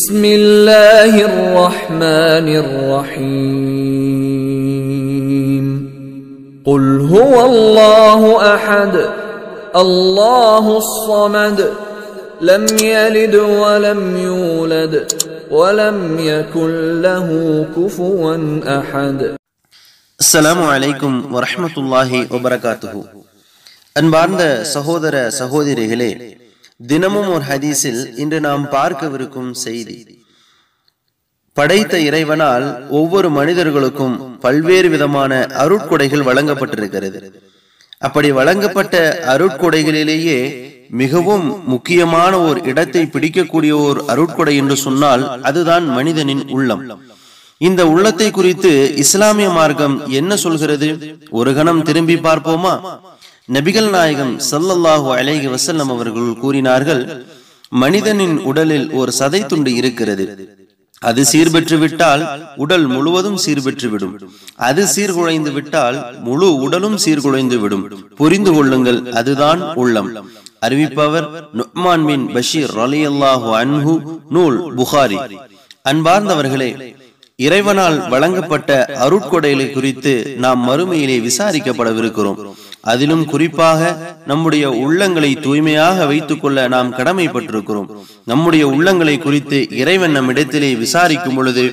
بسم الله الرحمن الرحيم قل هو الله احد الله الصمد لم يلد ولم يولد ولم يكن له كفوا احد அஸ்ஸலாமு அலைக்கும் வரஹ்மத்துல்லாஹி வபரகாத்துஹு அன்பார்ந்த சகோதர சகோதரிகளே தினமும் ஒரு ஹதீஸில் இன்று நாம் பார்க்கவிருக்கும் செய்தி. படைத்த இறைவனால் ஒவ்வொரு மனிதர்களுக்கும் பல்வேறு விதமான அருட்கொடைகள் வழங்கப்பட்டிருக்கிறது. அப்படி வழங்கப்பட்ட அருட்கொடைகளிலேயே மிகவும் முக்கியமான ஒரு இடத்தை பிடிக்கக்கூடிய ஒரு அருட்கொடை என்று சொன்னால் அதுதான் மனிதனின் உள்ளம். இந்த உள்ளத்தை குறித்து இஸ்லாமிய மார்க்கம் என்ன சொல்கிறது? ஒரு கணம் திரும்பி பார்ப்போமா? நபிகள் நாயகம் சல்லல்லாஹு அலைஹி வசல்லம் அவர்கள் கூறினார்கள் மனிதனின் உடலில் ஒரு சதை துண்டு இருக்கிறது. அது சீர்பெற்று விட்டால் உடல் முழுவதும் சீர்பெற்று விடும் அது சீர்குலைந்து விட்டால் முழு உடலும் சீர்குலைந்து விடும் புரிந்து கொள்ளுங்கள் அதுதான் உள்ளம். அறிவிப்பவர் நுக்மான் பின் பஷீர் அலி அல்லாஹு அன்ஹு நூல் புகாரி. அன்பார்ந்தவர்களே இறைவனால் வழங்கப்பட்ட அருட்கொடைகளை குறித்து நாம் மறுமையிலே விசாரிக்கப்படவிருக்கிறோம். அதிலும் குறிப்பாக நம்முடைய உள்ளங்களை தூய்மையாக வைத்துக் கொள்ள நாம் கடமைப்பட்டிருக்கிறோம். நம்முடைய உள்ளங்களை குறித்து இறைவன் நம்மிடத்திலே விசாரிக்கும் பொழுது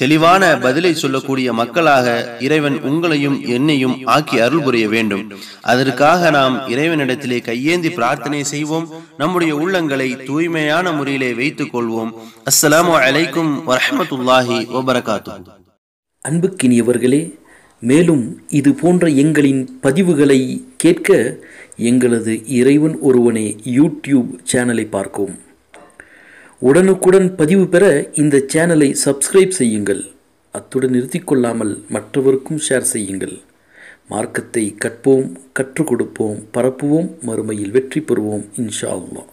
தெளிவான பதிலை சொல்லக்கூடிய மக்களாக இறைவன் உங்களையும் என்னையும் ஆக்கி அருள் புரிய வேண்டும். அதற்காக நாம் இறைவனிடத்திலே கையேந்தி பிரார்த்தனை செய்வோம். நம்முடைய உள்ளங்களை தூய்மையான முறையிலே வைத்துக் கொள்வோம். அஸ்லாம் அலைக்கும் வரமத்துல்லாஹி வபரகாத்து அன்புக்கினியவர்களே மேலும் இது போன்ற எங்களின் பதிவுகளை கேட்க எங்களது இறைவன் ஒருவனே யூடியூப் சேனலை பார்க்கவும். உடனுக்குடன் பதிவு பெற இந்த சேனலை சப்ஸ்கிரைப் செய்யுங்கள். அத்துடன் நிறுத்திக்கொள்ளாமல் மற்றவருக்கும் ஷேர் செய்யுங்கள். மார்க்கத்தை கற்போம் கற்றுக் கொடுப்போம் பரப்புவோம் மறுமையில் வெற்றி பெறுவோம் இன்ஷா அல்லா